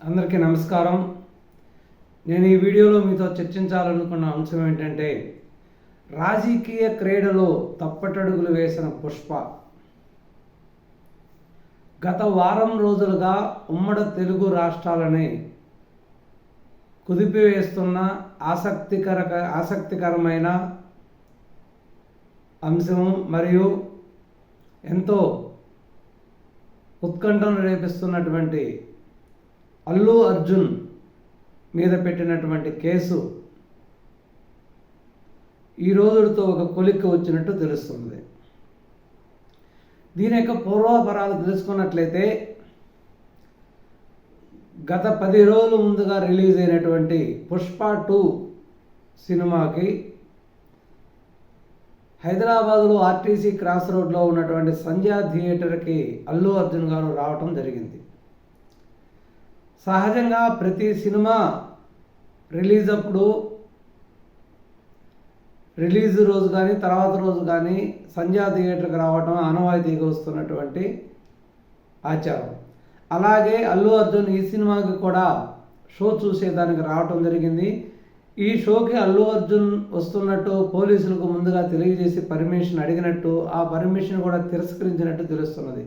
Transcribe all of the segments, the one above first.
అందరికీ నమస్కారం. నేను ఈ వీడియోలో మీతో చర్చించాలనుకున్న అంశం ఏంటంటే రాజకీయ క్రీడలో తప్పటడుగులు వేసిన పుష్ప. గత వారం రోజులుగా ఉమ్మడి తెలుగు రాష్ట్రాలని కుదిపివేస్తున్న ఆసక్తికర ఆసక్తికరమైన అంశం మరియు ఎంతో ఉత్కంఠను రేపిస్తున్నటువంటి అల్లు అర్జున్ మీద పెట్టినటువంటి కేసు ఈ రోజుతో ఒక కొలిక్కి వచ్చినట్టు తెలుస్తుంది. దీని యొక్క పూర్వాపరాలు తెలుసుకున్నట్లయితే గత పది రోజుల ముందుగా రిలీజ్ అయినటువంటి పుష్ప టూ సినిమాకి హైదరాబాదులో ఆర్టీసీ క్రాస్ రోడ్లో ఉన్నటువంటి సంధ్యా థియేటర్కి అల్లు అర్జున్ గారు రావటం జరిగింది. సహజంగా ప్రతి సినిమా రిలీజ్ అప్పుడు రిలీజ్ రోజు కానీ తర్వాత రోజు కానీ సంధ్యా థియేటర్కి రావటం ఆనవాయితీగా వస్తున్నటువంటి ఆచారం. అలాగే అల్లు అర్జున్ ఈ సినిమాకి కూడా షో చూసేదానికి రావటం జరిగింది. ఈ షోకి అల్లు అర్జున్ వస్తున్నట్టు పోలీసులకు ముందుగా తెలియజేసి పర్మిషన్ అడిగినట్టు ఆ పర్మిషన్ కూడా తిరస్కరించినట్టు తెలుస్తున్నది.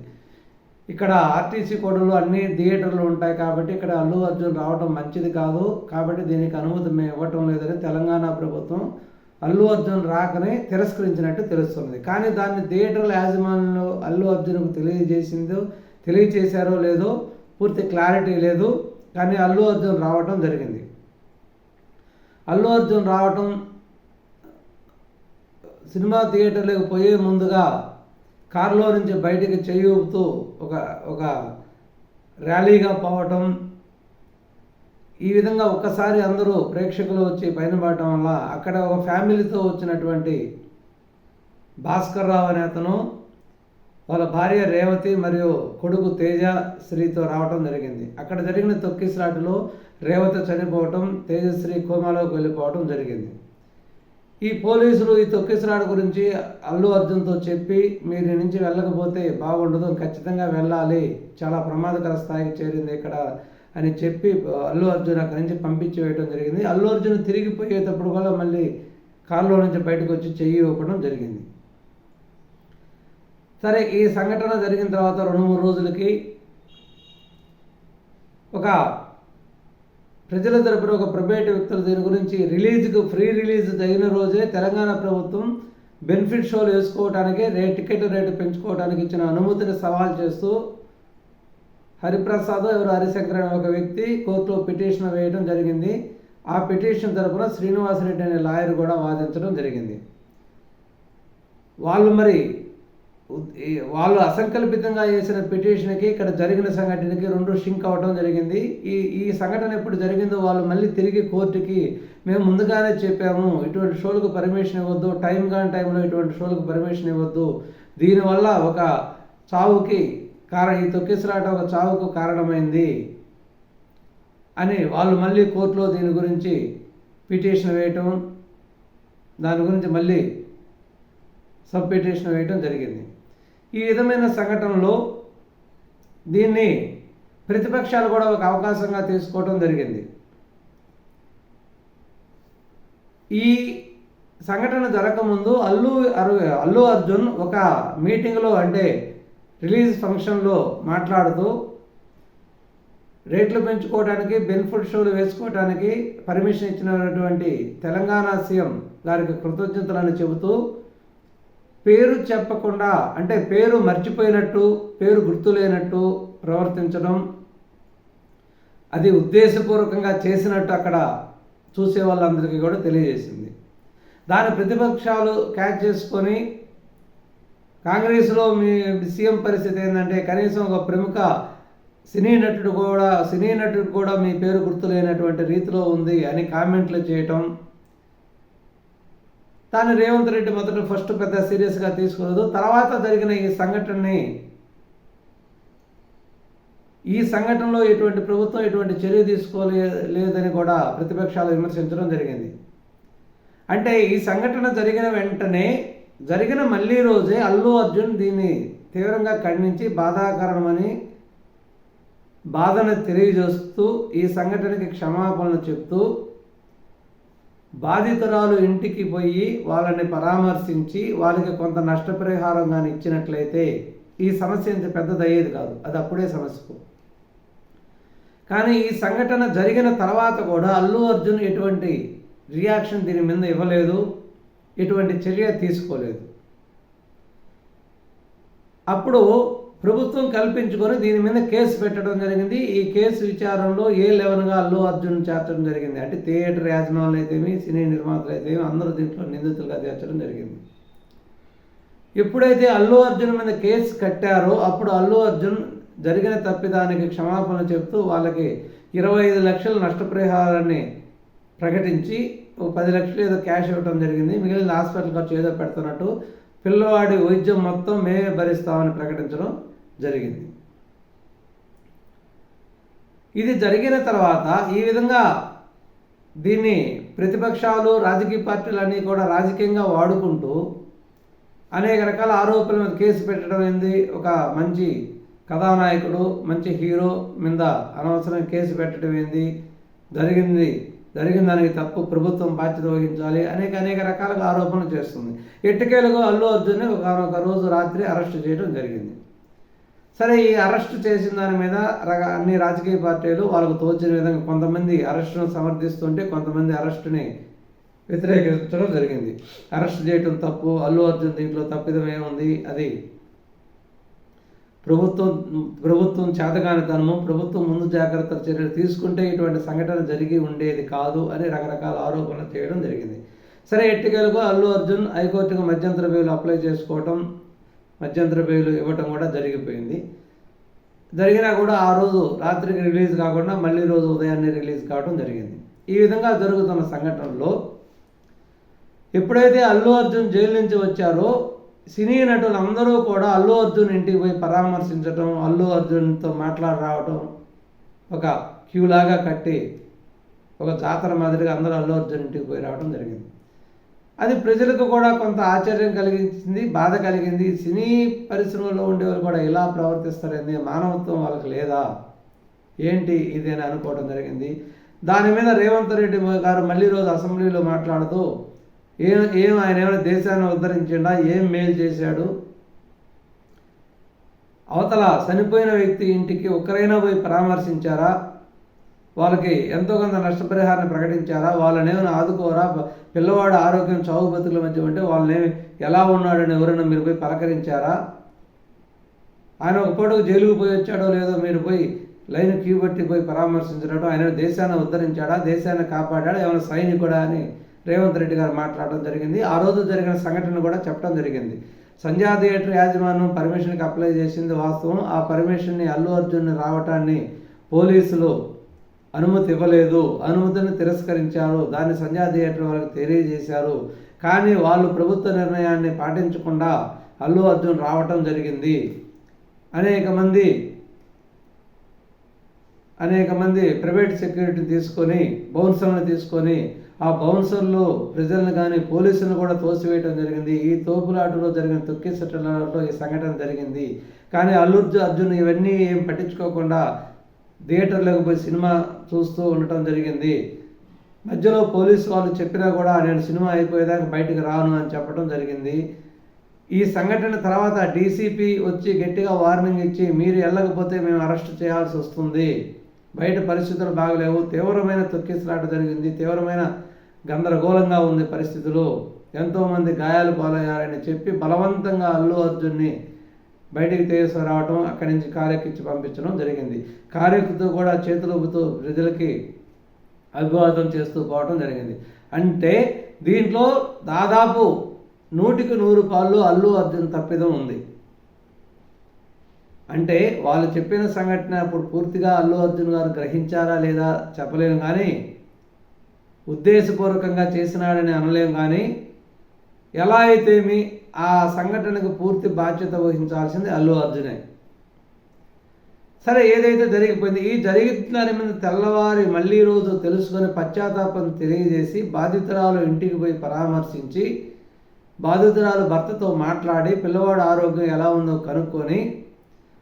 ఇక్కడ ఆర్టీసీ కోడలు అన్ని థియేటర్లు ఉంటాయి కాబట్టి ఇక్కడ అల్లు అర్జున్ రావడం మంచిది కాదు కాబట్టి దీనికి అనుమతి మేము ఇవ్వటం లేదని తెలంగాణ ప్రభుత్వం అల్లు అర్జున్ రాకని తిరస్కరించినట్టు తెలుస్తున్నది. కానీ దాన్ని థియేటర్ల యాజమాన్యులు అల్లు అర్జున్కు తెలియజేసిందో తెలియజేశారో లేదో పూర్తి క్లారిటీ లేదు. కానీ అల్లు అర్జున్ రావటం జరిగింది. అల్లు అర్జున్ రావటం సినిమా థియేటర్లకు పోయే ముందుగా కారులో నుంచి బయటికి చేయూపుతూ ఒక ఒక ర్యాలీగా పోవటం ఈ విధంగా ఒక్కసారి అందరూ ప్రేక్షకులు వచ్చి పైన పడటం వల్ల అక్కడ ఒక ఫ్యామిలీతో వచ్చినటువంటి భాస్కర్ రావు అనే అతను వాళ్ళ భార్య రేవతి మరియు కొడుకు తేజ శ్రీతో రావటం జరిగింది. అక్కడ జరిగిన తొక్కిసలాటలో రేవతి చనిపోవటం తేజశ్రీ కోమాలోకి వెళ్ళిపోవటం జరిగింది. ఈ పోలీసులు ఈ తొక్కిసలాట గురించి అల్లు అర్జున్తో చెప్పి మీరు నుంచి వెళ్ళకపోతే బాగుండదు ఖచ్చితంగా వెళ్ళాలి చాలా ప్రమాదకర స్థాయికి చేరింది ఇక్కడ అని చెప్పి అల్లు అర్జున్ అక్కడి నుంచి పంపించి వేయటం జరిగింది. అల్లు అర్జున్ తిరిగిపోయేటప్పుడు కూడా మళ్ళీ కారులో నుంచి బయటకు వచ్చి చెయ్యి ఇవ్వడం జరిగింది. సరే ఈ సంఘటన జరిగిన తర్వాత రెండు మూడు రోజులకి ఒక ప్రజల తరపున ఒక ప్రైవేట్ వ్యక్తులు దీని గురించి రిలీజ్కు ఫ్రీ రిలీజ్ తగిన రోజే తెలంగాణ ప్రభుత్వం బెనిఫిట్ షోలు వేసుకోవడానికి రే టికెట్ రేటు పెంచుకోవడానికి ఇచ్చిన అనుమతిని సవాల్ చేస్తూ హరిప్రసాద్ ఎవరు హరిశంకర్ అనే ఒక వ్యక్తి కోర్టులో పిటిషన్ వేయడం జరిగింది. ఆ పిటిషన్ తరపున శ్రీనివాసరెడ్డి అనే లాయర్ కూడా వాదించడం జరిగింది. వాళ్ళు మరి వాళ్ళు అసంకల్పితంగా చేసిన పిటిషన్కి ఇక్కడ జరిగిన సంఘటనకి రెండు షింక్ అవ్వడం జరిగింది. ఈ ఈ సంఘటన ఎప్పుడు జరిగిందో వాళ్ళు మళ్ళీ తిరిగి కోర్టుకి మేము ముందుగానే చెప్పాము ఇటువంటి షోలకు పర్మిషన్ ఇవ్వద్దు టైం కాని టైంలో ఇటువంటి షోలకు పర్మిషన్ ఇవ్వద్దు. దీనివల్ల ఒక చావుకి కారణం ఈ తొక్కిసలాట ఒక చావుకు కారణమైంది అని వాళ్ళు మళ్ళీ కోర్టులో దీని గురించి పిటిషన్ వేయటం దాని గురించి మళ్ళీ సబ్ పిటిషన్ వేయటం జరిగింది. ఈ విధమైన సంఘటనలో దీన్ని ప్రతిపక్షాలు కూడా ఒక అవకాశంగా తీసుకోవడం జరిగింది. ఈ సంఘటన జరగకముందు అల్లు అరు అల్లు అర్జున్ ఒక మీటింగ్లో అంటే రిలీజ్ ఫంక్షన్లో మాట్లాడుతూ రేట్లు పెంచుకోవడానికి బెనిఫిట్ షోలు వేసుకోవడానికి పర్మిషన్ ఇచ్చినటువంటి తెలంగాణ సీఎం గారికి కృతజ్ఞతలను చెబుతూ పేరు చెప్పకుండా అంటే పేరు మర్చిపోయినట్టు పేరు గుర్తులేనట్టు ప్రవర్తించడం అది ఉద్దేశపూర్వకంగా చేసినట్టు అక్కడ చూసే వాళ్ళందరికీ కూడా తెలియజేసింది. దాని ప్రతిపక్షాలు క్యాచ్ చేసుకొని కాంగ్రెస్లో మీ సీఎం పరిస్థితి ఏంటంటే కనీసం ఒక ప్రముఖ సినీ నటుడు కూడా సినీ నటుడు కూడా మీ పేరు గుర్తులేనటువంటి రీతిలో ఉంది అని కామెంట్లు చేయటం తాను రేవంత్ రెడ్డి మొదట ఫస్ట్ పెద్ద సీరియస్గా తీసుకోలేదు తర్వాత జరిగిన ఈ సంఘటనని ఈ సంఘటనలో ఎటువంటి ప్రభుత్వం ఎటువంటి చర్య తీసుకోలే లేదని కూడా ప్రతిపక్షాలు విమర్శించడం జరిగింది. అంటే ఈ సంఘటన జరిగిన వెంటనే జరిగిన మళ్ళీ రోజే అల్లు అర్జున్ దీన్ని తీవ్రంగా ఖండించి బాధాకరణమని బాధను తెలియజేస్తూ ఈ సంఘటనకి క్షమాపణలు చెప్తూ బాధితురాలు ఇంటికి పోయి వాళ్ళని పరామర్శించి వాళ్ళకి కొంత నష్టపరిహారం కానీ ఇచ్చినట్లయితే ఈ సమస్య ఇంత పెద్దదయ్యేది కాదు. అది అప్పుడే సమస్యకు. కానీ ఈ సంఘటన జరిగిన తర్వాత కూడా అల్లు అర్జున్ ఎటువంటి రియాక్షన్ దీని మీద ఇవ్వలేదు. ఎటువంటి చర్య తీసుకోలేదు. అప్పుడు ప్రభుత్వం కల్పించుకొని దీని మీద కేసు పెట్టడం జరిగింది. ఈ కేసు విచారంలో ఏ లెవెన్గా అల్లు అర్జున్ చేర్చడం జరిగింది? అంటే థియేటర్ యాజమానులు అయితేమి సినీ నిర్మాతలు అయితేమి అందరూ దీంట్లో నిందితులుగా చేర్చడం జరిగింది. ఎప్పుడైతే అల్లు అర్జున్ మీద కేసు కట్టారో అప్పుడు అల్లు అర్జున్ జరిగిన తప్పిదానికి క్షమాపణ చెప్తూ వాళ్ళకి ఇరవై ఐదు లక్షల నష్టపరిహారాన్ని ప్రకటించి పది లక్షలు ఏదో క్యాష్ ఇవ్వడం జరిగింది. మిగిలిన హాస్పిటల్ ఖర్చు ఏదో పెడుతున్నట్టు పిల్లవాడి వైద్యం మొత్తం మేమే భరిస్తామని ప్రకటించడం. జరిగింది. ఇది జరిగిన తర్వాత ఈ విధంగా దీన్ని ప్రతిపక్షాలు రాజకీయ పార్టీలన్నీ కూడా రాజకీయంగా వాడుకుంటూ అనేక రకాల ఆరోపణల మీద కేసు పెట్టడం ఏంది? ఒక మంచి కథానాయకుడు మంచి హీరో మీద అనవసరం కేసు పెట్టడం ఏంది? జరిగింది జరిగిన దానికి తప్పు ప్రభుత్వం బాధ్యత వహించాలి. అనేక అనేక రకాలుగా ఆరోపణలు చేస్తుంది. ఎట్టకేలుగా అల్లు అర్జున్ని ఒక రోజు రాత్రి అరెస్ట్ చేయడం జరిగింది. సరే ఈ అరెస్ట్ చేసిన దాని మీద రక అన్ని రాజకీయ పార్టీలు వాళ్ళకు తోచిన విధంగా కొంతమంది అరెస్టును సమర్థిస్తుంటే కొంతమంది అరెస్టుని వ్యతిరేకించడం జరిగింది. అరెస్ట్ చేయటం తప్పు అల్లు అర్జున్ దీంట్లో తప్పిదం ఏముంది? అది ప్రభుత్వం ప్రభుత్వం చేతగానితనము ప్రభుత్వం ముందు జాగ్రత్త చర్యలు తీసుకుంటే ఇటువంటి సంఘటన జరిగి ఉండేది కాదు అని రకరకాల ఆరోపణలు చేయడం జరిగింది. సరే ఎట్టికలుగా అల్లు అర్జున్ హైకోర్టుకు మధ్యంతర బెయిల్ అప్లై చేసుకోవటం మధ్యంతర బెయిలు ఇవ్వటం కూడా జరిగిపోయింది. జరిగినా కూడా ఆ రోజు రాత్రికి రిలీజ్ కాకుండా మళ్ళీ రోజు ఉదయాన్నే రిలీజ్ కావడం జరిగింది. ఈ విధంగా జరుగుతున్న సంఘటనలో ఎప్పుడైతే అల్లు అర్జున్ జైలు నుంచి వచ్చారో సినీ నటులు అందరూ కూడా అల్లు అర్జున్ ఇంటికి పోయి పరామర్శించడం అల్లు అర్జున్తో మాట్లాడరావటం ఒక క్యూలాగా కట్టి ఒక జాతర మాదిరిగా అందరూ అల్లు అర్జున్ ఇంటికి పోయి రావడం జరిగింది. అది ప్రజలకు కూడా కొంత ఆశ్చర్యం కలిగించింది బాధ కలిగింది. సినీ పరిశ్రమలో ఉండేవారు కూడా ఇలా ప్రవర్తిస్తారని మానవత్వం వాళ్ళకి లేదా? ఏంటి ఇది అని అనుకోవడం జరిగింది. దాని మీద రేవంత్ రెడ్డి గారు మళ్ళీ రోజు అసెంబ్లీలో మాట్లాడుతూ ఏం ఏం ఆయన ఏమైనా దేశాన్ని ఉద్ధరించిండా? ఏం మేలు చేశాడు? అవతల చనిపోయిన వ్యక్తి ఇంటికి ఒక్కరైనా పోయి పరామర్శించారా? వాళ్ళకి ఎంతో కొంత నష్టపరిహారాన్ని ప్రకటించారా? వాళ్ళని ఏమైనా ఆదుకోరా పిల్లవాడు ఆరోగ్యం చావు బతుకుల మధ్య ఉంటే వాళ్ళని ఎలా ఉన్నాడని ఎవరైనా మీరు పోయి పలకరించారా? ఆయన ఒక పూటకు జైలుకు పోయి వచ్చాడో లేదో మీరు పోయి లైన్ క్యూ బట్టి పోయి పరామర్శించడం ఆయన దేశాన్ని ఉద్ధరించాడా? దేశాన్ని కాపాడా ఏమైనా సైనికుడా అని రేవంత్ రెడ్డి గారు మాట్లాడడం జరిగింది. ఆ రోజు జరిగిన సంఘటన కూడా చెప్పడం జరిగింది. సంధ్యా థియేటర్ యాజమాన్యం పర్మిషన్కి అప్లై చేసింది వాస్తవం. ఆ పర్మిషన్ని అల్లు అర్జున్ రావటాన్ని పోలీసులు అనుమతి ఇవ్వలేదు అనుమతిని తిరస్కరించారు దాన్ని సంధ్యా థియేటర్ వాళ్ళకి తెలియజేశారు. కానీ వాళ్ళు ప్రభుత్వ నిర్ణయాన్ని పాటించకుండా అల్లు అర్జున్ రావటం జరిగింది. అనేక మంది అనేక మంది ప్రైవేట్ సెక్యూరిటీ తీసుకొని బౌన్సర్లను తీసుకొని ఆ బౌన్సర్లు ప్రజలను కానీ పోలీసులను కూడా తోసివేయడం జరిగింది. ఈ తోపులాటలో జరిగిన తొక్కిసట్టలలో ఈ సంఘటన జరిగింది. కానీ అల్లు అర్జున్ ఇవన్నీ ఏం పట్టించుకోకుండా థియేటర్లోకి పోయి సినిమా చూస్తూ ఉండటం జరిగింది. మధ్యలో పోలీసు వాళ్ళు చెప్పినా కూడా నేను సినిమా అయిపోయేదాకా బయటకు రాను అని చెప్పడం జరిగింది. ఈ సంఘటన తర్వాత డీసీపీ వచ్చి గట్టిగా వార్నింగ్ ఇచ్చి మీరు వెళ్ళకపోతే మేము అరెస్ట్ చేయాల్సి వస్తుంది. బయట పరిస్థితులు బాగలేవు. తీవ్రమైన తొక్కిసలాట జరిగింది. తీవ్రమైన గందరగోళంగా ఉంది పరిస్థితులు. ఎంతోమంది గాయాలు పాలయ్యారని చెప్పి బలవంతంగా అల్లు అర్జున్ని బయటికి తీసుకురావటం అక్కడి నుంచి కారెక్కించి పంపించడం జరిగింది. కారెక్కుతూ కూడా చేతులుపుతూ ప్రజలకి అభివాదం చేస్తూ పోవటం జరిగింది. అంటే దీంట్లో దాదాపు నూటికి నూరు పాళ్ళు అల్లు అర్జున్ తప్పిదం ఉంది. అంటే వాళ్ళు చెప్పిన సంఘటన ఇప్పుడు పూర్తిగా అల్లు అర్జున్ గారు గ్రహించారా లేదా చెప్పలేము కానీ ఉద్దేశపూర్వకంగా చేసినాడని అనలేము కానీ ఎలా అయితే మీ ఆ సంఘటనకు పూర్తి బాధ్యత వహించాల్సింది అల్లు అర్జునే. సరే ఏదైతే జరిగిపోయింది ఈ జరిగిన మీద తెల్లవారి మళ్ళీ రోజు తెలుసుకొని పశ్చాత్తాపం తెలియజేసి బాధితురాలు ఇంటికి పోయి పరామర్శించి బాధితురాలు భర్తతో మాట్లాడి పిల్లవాడు ఆరోగ్యం ఎలా ఉందో కనుక్కొని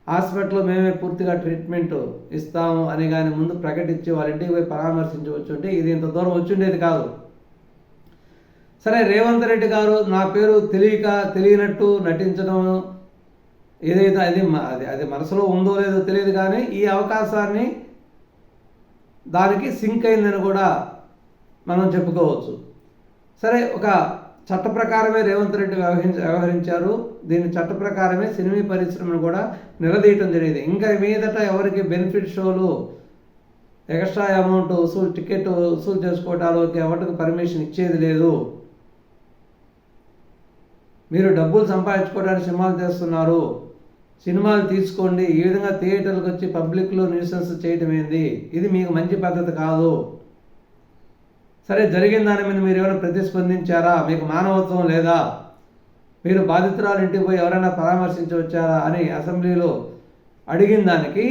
హాస్పిటల్లో మేమే పూర్తిగా ట్రీట్మెంట్ ఇస్తాము అని కానీ ముందు ప్రకటించి వాళ్ళ ఇంటికి పోయి పరామర్శించవచ్చు అంటే ఇది ఇంత దూరం వచ్చిండేది కాదు. సరే రేవంత్ రెడ్డి గారు నా పేరు తెలియక తెలియనట్టు నటించడం ఏదైతే అది అది అది మనసులో ఉందో లేదో తెలియదు కానీ ఈ అవకాశాన్ని దానికి సింక్ అయిందని కూడా మనం చెప్పుకోవచ్చు. సరే ఒక చట్ట ప్రకారమే రేవంత్ రెడ్డి వ్యవహరించ వ్యవహరించారు. దీని చట్ట ప్రకారమే సినిమా పరిశ్రమను కూడా నిలదీయటం జరిగింది. ఇంకా మీదట ఎవరికి బెనిఫిట్ షోలు ఎక్స్ట్రా అమౌంట్ వసూలు టికెట్ వసూలు చేసుకోవటానికి ఎవరికి పర్మిషన్ ఇచ్చేది లేదు. మీరు డబ్బులు సంపాదించుకోవడానికి సినిమాలు చేస్తున్నారు సినిమాలు తీసుకోండి. ఈ విధంగా థియేటర్లకు వచ్చి పబ్లిక్లో న్యూసెన్స్ చేయటం ఏంది? ఇది మీకు మంచి పద్ధతి కాదు. సరే జరిగిన దాని మీద మీరు ఏమైనా ప్రతిస్పందించారా? మీకు మానవత్వం లేదా? మీరు బాధితురాలు ఇంటికి పోయి ఎవరైనా పరామర్శించవచ్చారా అని అసెంబ్లీలో అడిగిన దానికి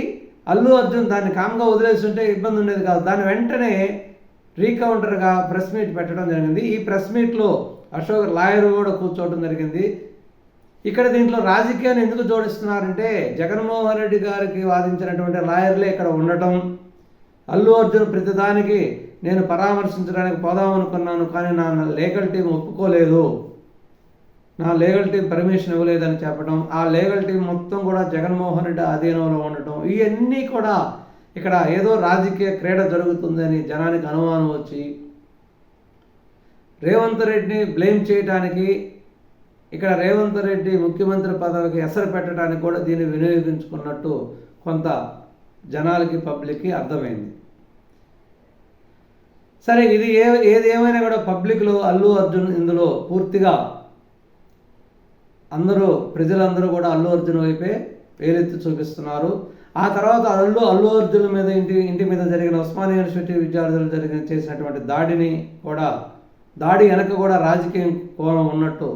అల్లు అర్జున్ దాన్ని కామ్గా వదిలేస్తుంటే ఇబ్బంది ఉండేది కాదు. దాని వెంటనే రీకౌంటర్గా ప్రెస్ మీట్ పెట్టడం జరిగింది. ఈ ప్రెస్ మీట్లో అశోక్ లాయర్ కూడా కూర్చోవడం జరిగింది. ఇక్కడ దీంట్లో రాజకీయాన్ని ఎందుకు జోడిస్తున్నారంటే జగన్మోహన్ రెడ్డి గారికి వాదించినటువంటి లాయర్లే ఇక్కడ ఉండటం. అల్లు అర్జున్ ప్రతిదానికి నేను పరామర్శించడానికి పోదాం అనుకున్నాను కానీ నా లీగల్ టీం ఒప్పుకోలేదు. నా లీగల్ టీం పర్మిషన్ ఇవ్వలేదని చెప్పడం ఆ లీగల్ టీం మొత్తం కూడా జగన్మోహన్ రెడ్డి ఆధీనంలో ఉండటం. ఇవన్నీ కూడా ఇక్కడ ఏదో రాజకీయ క్రీడ జరుగుతుందని జనానికి అనుమానం వచ్చి రేవంత్ రెడ్డిని బ్లేమ్ చేయడానికి ఇక్కడ రేవంత్ రెడ్డి ముఖ్యమంత్రి పదవికి ఎసరు పెట్టడానికి కూడా దీన్ని వినియోగించుకున్నట్టు కొంత జనాలకి పబ్లిక్కి అర్థమైంది. సరే ఇది ఏ ఏది ఏమైనా కూడా పబ్లిక్లో అల్లు అర్జున్ ఇందులో పూర్తిగా అందరూ ప్రజలందరూ కూడా అల్లు అర్జున్ వైపే పేరెత్తి చూపిస్తున్నారు. ఆ తర్వాత అల్లు అల్లు అర్జున్ మీద ఇంటి ఇంటి మీద జరిగిన ఉస్మానియా యూనివర్సిటీ విద్యార్థులు జరిగిన చేసినటువంటి దాడిని కూడా దాడి వెనక కూడా రాజకీయం కోణం ఉన్నట్టు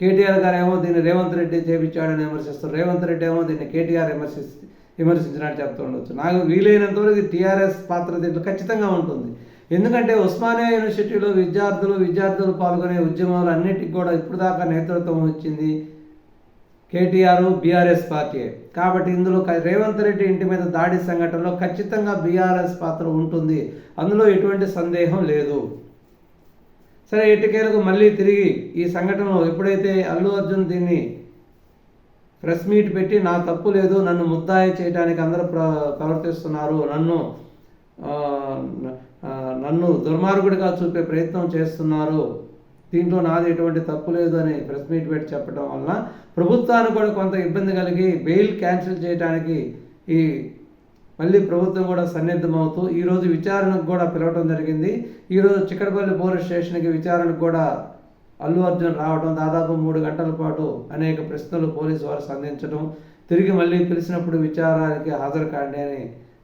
కేటీఆర్ గారు ఏమో దీన్ని రేవంత్ రెడ్డి చేపించాడని విమర్శిస్తారు. రేవంత్ రెడ్డి ఏమో దీన్ని కేటీఆర్ విమర్శి విమర్శించినట్టు చెప్తూ ఉండొచ్చు నాకు వీలైనంత వరకు టీఆర్ఎస్ పాత్ర దీంట్లో ఖచ్చితంగా ఉంటుంది. ఎందుకంటే ఉస్మానియా యూనివర్సిటీలో విద్యార్థులు విద్యార్థులు పాల్గొనే ఉద్యమాలు అన్నిటికీ కూడా ఇప్పుడు దాకా నేతృత్వం వచ్చింది కేటీఆర్ బీఆర్ఎస్ పార్టీ. కాబట్టి ఇందులో రేవంత్ రెడ్డి ఇంటి మీద దాడి సంఘటనలో ఖచ్చితంగా బీఆర్ఎస్ పాత్ర ఉంటుంది. అందులో ఎటువంటి సందేహం లేదు. సరే ఎటుకేలకు మళ్ళీ తిరిగి ఈ సంఘటనలో ఎప్పుడైతే అల్లు అర్జున్ దీన్ని ప్రెస్ మీట్ పెట్టి నా తప్పు లేదు నన్ను ముద్దాయి చేయడానికి అందరూ ప్ర ప్రవర్తిస్తున్నారు నన్ను నన్ను దుర్మార్గుడిగా చూపే ప్రయత్నం చేస్తున్నారు దీంట్లో నాది ఎటువంటి తప్పు లేదు అని ప్రెస్ మీట్ పెట్టి చెప్పడం వలన ప్రభుత్వానికి కూడా కొంత ఇబ్బంది కలిగి బెయిల్ క్యాన్సిల్ చేయడానికి ఈ మళ్ళీ ప్రభుత్వం కూడా సన్నిద్ధమవుతూ ఈరోజు విచారణకు కూడా పిలవడం జరిగింది. ఈరోజు చిక్కడపల్లి పోలీస్ స్టేషన్కి విచారణకు కూడా అల్లు అర్జున్ రావడం దాదాపు మూడు గంటల పాటు అనేక ప్రశ్నలు పోలీసు వారు సంధించడం తిరిగి మళ్ళీ పిలిచినప్పుడు విచారానికి హాజరు కాండి అని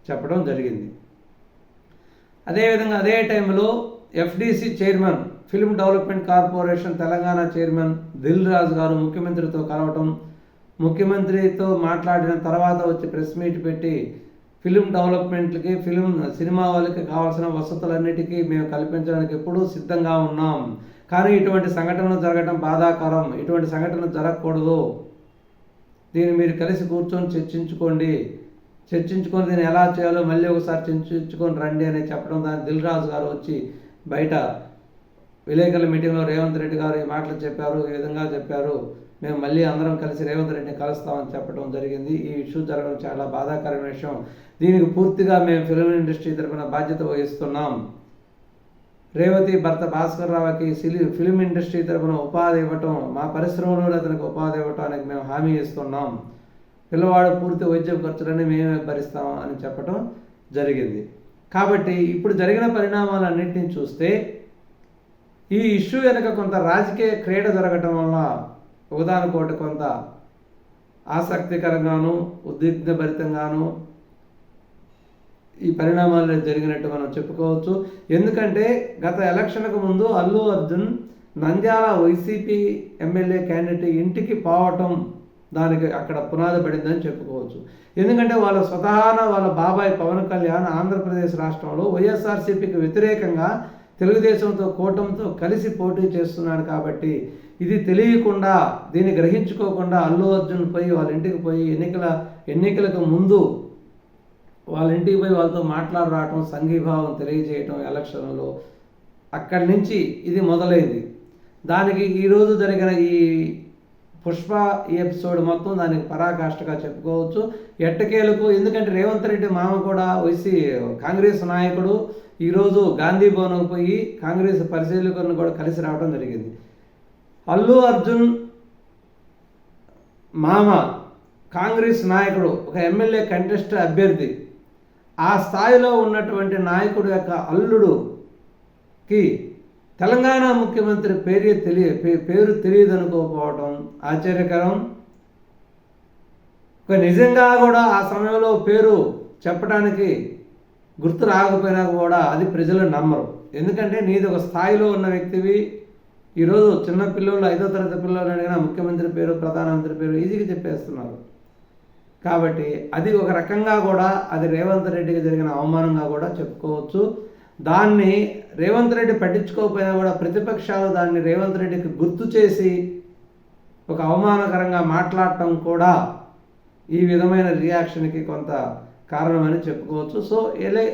చెప్పడం జరిగింది. అదేవిధంగా అదే టైంలో FDC chairman film development corporation Telangana chairman Dil Raju గారు ముఖ్యమంత్రితో కలవటం ముఖ్యమంత్రితో మాట్లాడిన తర్వాత వచ్చి ప్రెస్ మీట్ పెట్టి ఫిలిం డెవలప్మెంట్లకి ఫిలిం సినిమా వాళ్ళకి కావాల్సిన వసతులన్నిటికీ మేము కల్పించడానికి ఎప్పుడూ సిద్ధంగా ఉన్నాం. కానీ ఇటువంటి సంఘటనలు జరగడం బాధాకరం. ఇటువంటి సంఘటనలు జరగకూడదు. దీన్ని మీరు కలిసి కూర్చొని చర్చించుకోండి. చర్చించుకొని దీన్ని ఎలా చేయాలో మళ్ళీ ఒకసారి చర్చించుకొని రండి అని చెప్పడం దాని దిల్ రాజు గారు వచ్చి బయట విలేకరుల మీటింగ్లో రేవంత్ రెడ్డి గారు ఈ మాటలు చెప్పారు ఈ విధంగా చెప్పారు. మేము మళ్ళీ అందరం కలిసి రేవంత్ రెడ్డిని కలుస్తామని చెప్పడం జరిగింది. ఈ ఇష్యూ జరగడం చాలా బాధాకరమైన విషయం. దీనికి పూర్తిగా మేము ఫిల్మ్ ఇండస్ట్రీ తరఫున బాధ్యత వహిస్తున్నాం. రేవతి భర్త భాస్కర్ రావుకి సిలి ఫిలిం ఇండస్ట్రీ తరఫున ఉపాధి ఇవ్వటం మా పరిశ్రమలో అతనికి ఉపాధి ఇవ్వటానికి మేము హామీ ఇస్తున్నాం. పిల్లవాడు పూర్తి వైద్యం ఖర్చులని మేమే భరిస్తాం అని చెప్పటం జరిగింది. కాబట్టి ఇప్పుడు జరిగిన పరిణామాలన్నింటినీ చూస్తే ఈ ఇష్యూ వెనుక కొంత రాజకీయ క్రీడ జరగటం వల్ల ఒకదానికోటి కొంత ఆసక్తికరంగాను ఉద్విగ్నభరితంగాను ఈ పరిణామాలు జరిగినట్టు మనం చెప్పుకోవచ్చు. ఎందుకంటే గత ఎలక్షన్కు ముందు Allu Arjun Nandyal YCP MLA candidate ఇంటికి పోవటం దానికి అక్కడ పునాది పడిందని చెప్పుకోవచ్చు. ఎందుకంటే వాళ్ళ స్వతహాన వాళ్ళ బాబాయ్ పవన్ కళ్యాణ్ ఆంధ్రప్రదేశ్ రాష్ట్రంలో వైఎస్ఆర్సీపీకి వ్యతిరేకంగా తెలుగుదేశంతో కూటమితో కలిసి పోటీ చేస్తున్నాడు కాబట్టి ఇది తెలియకుండా దీన్ని గ్రహించుకోకుండా అల్లు అర్జున్ పోయి వాళ్ళ ఇంటికి పోయి ఎన్నికల ఎన్నికలకు ముందు వాళ్ళ ఇంటికి పోయి వాళ్ళతో మాట్లాడరావటం సంఘీభావం తెలియజేయటం ఎలక్షన్లో అక్కడి నుంచి ఇది మొదలైంది. దానికి ఈరోజు జరిగిన ఈ పుష్ప ఈ ఎపిసోడ్ మొత్తం దానికి పరాకాష్ఠగా చెప్పుకోవచ్చు. ఎట్టకేలకు ఎందుకంటే రేవంత్ రెడ్డి మామ కూడా వైసీ కాంగ్రెస్ నాయకుడు ఈరోజు గాంధీ భవన్కు పోయి కాంగ్రెస్ పరిశీలకులను కూడా కలిసి రావడం జరిగింది. అల్లు అర్జున్ మామ కాంగ్రెస్ నాయకుడు ఒక ఎమ్మెల్యే కంటెస్ట్ అభ్యర్థి. ఆ స్థాయిలో ఉన్నటువంటి నాయకుడు యొక్క అల్లుడుకి తెలంగాణ ముఖ్యమంత్రి పేరు తెలియ పే- పేరు తెలియదనుకోకపోవడం ఆశ్చర్యకరం. ఒక నిజంగా కూడా ఆ సమయంలో పేరు చెప్పడానికి గుర్తు రాకపోయినా కూడా అది ప్రజలు నమ్మరు. ఎందుకంటే నీది ఒక స్థాయిలో ఉన్న వ్యక్తివి ఈరోజు చిన్న పిల్లలు ఐదో తరగతి పిల్లలు అడిగినా ముఖ్యమంత్రి పేరు ప్రధానమంత్రి పేరు ఈజీగా చెప్పేస్తున్నారు. కాబట్టి అది ఒక రకంగా కూడా అది రేవంత్ రెడ్డికి జరిగిన అవమానంగా కూడా చెప్పుకోవచ్చు. దాన్ని రేవంత్ రెడ్డి పట్టించుకోకపోయినా కూడా ప్రతిపక్షాలు దాన్ని రేవంత్ రెడ్డికి గుర్తు చేసి ఒక అవమానకరంగా మాట్లాడటం కూడా ఈ విధమైన రియాక్షన్కి కొంత కారణమని చెప్పుకోవచ్చు. సో ఎలే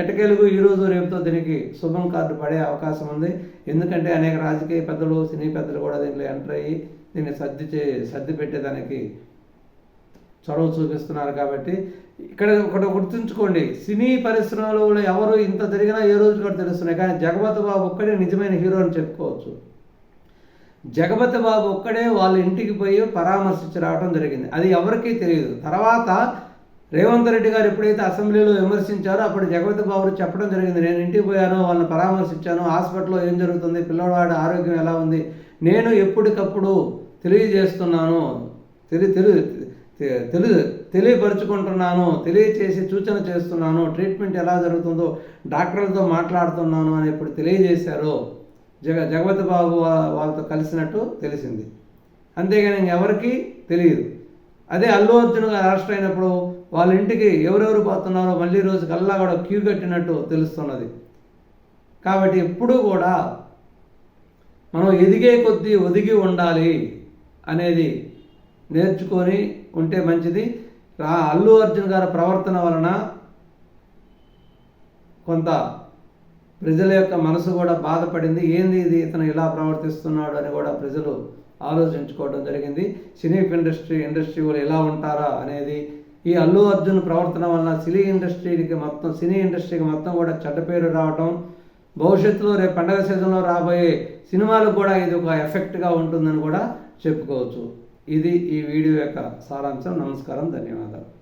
ఎటకేలుగు ఈరోజు రేపుతో దీనికి శుభం కార్డు పడే అవకాశం ఉంది. ఎందుకంటే అనేక రాజకీయ పెద్దలు సినీ పెద్దలు కూడా దీంట్లో ఎంటర్ అయ్యి దీన్ని సర్ది చే సర్ది పెట్టేదానికి చొరవ చూపిస్తున్నారు కాబట్టి ఇక్కడ ఒకటి గుర్తుంచుకోండి. సినీ పరిశ్రమలో ఎవరు ఇంత జరిగినా ఏ రోజు కూడా తెలుస్తున్నాయి. కానీ జగపతి బాబు ఒక్కడే నిజమైన హీరో అని చెప్పుకోవచ్చు. జగపతి బాబు ఒక్కడే వాళ్ళ ఇంటికి పోయి పరామర్శించి రావడం జరిగింది. అది ఎవరికీ తెలియదు. తర్వాత రేవంత్ రెడ్డి గారు ఎప్పుడైతే అసెంబ్లీలో విమర్శించారో అప్పుడు జగపతి బాబు చెప్పడం జరిగింది. నేను ఇంటికి పోయాను వాళ్ళని పరామర్శించాను హాస్పిటల్లో ఏం జరుగుతుంది పిల్లవాడి ఆరోగ్యం ఎలా ఉంది నేను ఎప్పటికప్పుడు తెలియజేస్తున్నాను తెలి తెలి తెలు తెలి తెలియపరుచుకుంటున్నాను తెలియచేసి సూచన చేస్తున్నాను ట్రీట్మెంట్ ఎలా జరుగుతుందో డాక్టర్లతో మాట్లాడుతున్నాను అని ఇప్పుడు తెలియజేశారో జగ జగపతి బాబు వాళ్ళతో కలిసినట్టు తెలిసింది. అంతేగాని ఇంకెవరికి తెలియదు. అదే అల్లు అర్జున్ గారు అరెస్ట్ అయినప్పుడు వాళ్ళ ఇంటికి ఎవరెవరు పోతున్నారో మళ్ళీ రోజు కల్లా కూడా క్యూ కట్టినట్టు తెలుస్తున్నది. కాబట్టి ఎప్పుడూ కూడా మనం ఎదిగే కొద్దీ ఒదిగి ఉండాలి అనేది నేర్చుకొని ఉంటే మంచిది. రా అల్లు అర్జున్ గారి ప్రవర్తన వలన కొంత ప్రజల యొక్క మనసు కూడా బాధపడింది. ఏంది ఇది ఇతను ఇలా ప్రవర్తిస్తున్నాడు అని కూడా ప్రజలు ఆలోచించుకోవడం జరిగింది. సినీ ఇండస్ట్రీ ఇండస్ట్రీ వాళ్ళు ఎలా ఉంటారా అనేది ఈ అల్లు అర్జున్ ప్రవర్తన వలన సినీ ఇండస్ట్రీకి మొత్తం సినీ ఇండస్ట్రీకి మొత్తం కూడా చెడ్డ పేరు రావడం భవిష్యత్తులో రేపు పండగ సీజన్లో రాబోయే సినిమాలకు కూడా ఇది ఒక ఎఫెక్ట్గా ఉంటుందని కూడా చెప్పుకోవచ్చు. ఇది ఈ వీడియో యొక్క సారాంశం. నమస్కారం. ధన్యవాదాలు.